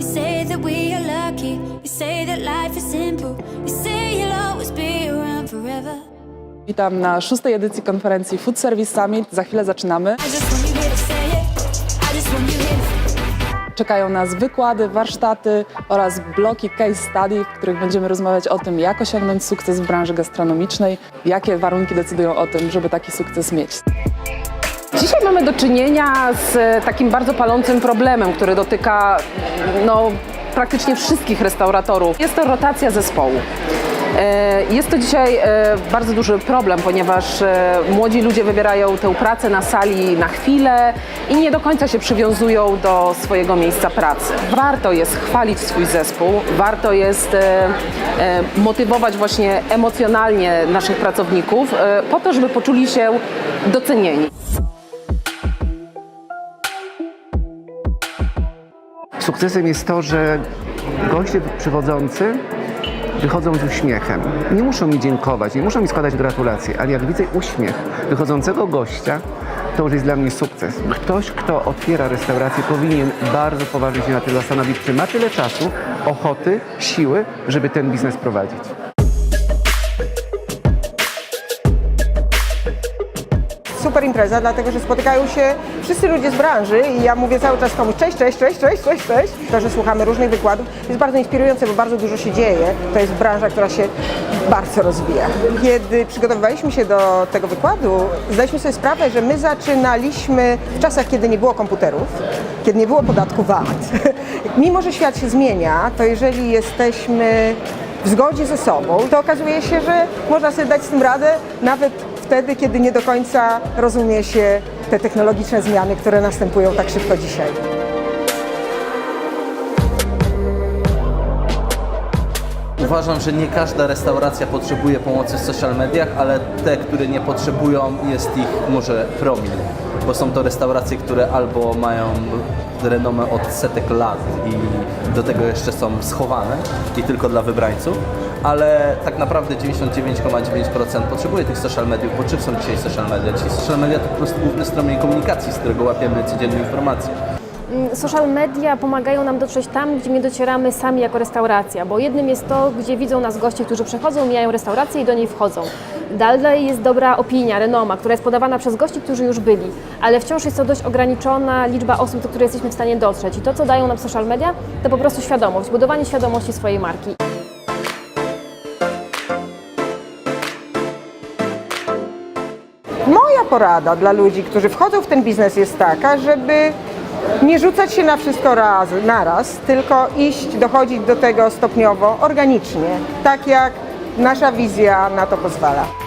You say that we are lucky. You say that life is simple. You say you'll always be around forever. Witam na szóstej edycji konferencji Food Service Summit. Za chwilę zaczynamy. I just want you here to say it. I just want you here to Czekają nas wykłady, warsztaty oraz bloki case study, w których będziemy rozmawiać o tym, jak osiągnąć sukces w branży gastronomicznej, jakie warunki decydują o tym, żeby taki sukces mieć. Dzisiaj mamy do czynienia z e, takim bardzo palącym problemem, który dotyka no, praktycznie wszystkich restauratorów. Jest to rotacja zespołu. E, Jest to dzisiaj e, bardzo duży problem, ponieważ młodzi ludzie wybierają tę pracę na sali na chwilę i nie do końca się przywiązują do swojego miejsca pracy. Warto jest chwalić swój zespół, warto jest motywować właśnie emocjonalnie naszych pracowników po to, żeby poczuli się docenieni. Sukcesem jest to, że goście przychodzący wychodzą z uśmiechem. Nie muszą mi dziękować, nie muszą mi składać gratulacje, ale jak widzę uśmiech wychodzącego gościa, to już jest dla mnie sukces. Ktoś, kto otwiera restaurację, powinien bardzo poważnie się na tym zastanowić, czy ma tyle czasu, ochoty, siły, żeby ten biznes prowadzić. Super impreza, dlatego że spotykają się wszyscy ludzie z branży i ja mówię cały czas komuś cześć, cześć, cześć, cześć, cześć, cześć. To, że słuchamy różnych wykładów jest bardzo inspirujące, bo bardzo dużo się dzieje. To jest branża, która się bardzo rozwija. Kiedy przygotowywaliśmy się do tego wykładu, zdaliśmy sobie sprawę, że my zaczynaliśmy w czasach, kiedy nie było komputerów, kiedy nie było podatku VAT. Mimo, że świat się zmienia, to jeżeli jesteśmy w zgodzie ze sobą, to okazuje się, że można sobie dać z tym radę nawet wtedy, kiedy nie do końca rozumie się te technologiczne zmiany, które następują tak szybko dzisiaj. Uważam, że nie każda restauracja potrzebuje pomocy w social mediach, ale te, które nie potrzebują, jest ich może promil. Bo są to restauracje, które albo mają renomę od setek lat i do tego jeszcze są schowane i tylko dla wybrańców, ale tak naprawdę 99,9% potrzebuje tych social mediów, bo czym są dzisiaj social media? Dzisiaj social media to po prostu główny strumień komunikacji, z którego łapiemy codzienne informacje. Social media pomagają nam dotrzeć tam, gdzie nie docieramy sami jako restauracja, bo jednym jest to, gdzie widzą nas goście, którzy przychodzą, mijają restaurację i do niej wchodzą. Dalej jest dobra opinia, renoma, która jest podawana przez gości, którzy już byli, ale wciąż jest to dość ograniczona liczba osób, do której jesteśmy w stanie dotrzeć. I to, co dają nam social media, to po prostu świadomość, budowanie świadomości swojej marki. Moja porada dla ludzi, którzy wchodzą w ten biznes jest taka, żeby nie rzucać się na wszystko raz, naraz, tylko iść, dochodzić do tego stopniowo, organicznie, tak jak nasza wizja na to pozwala.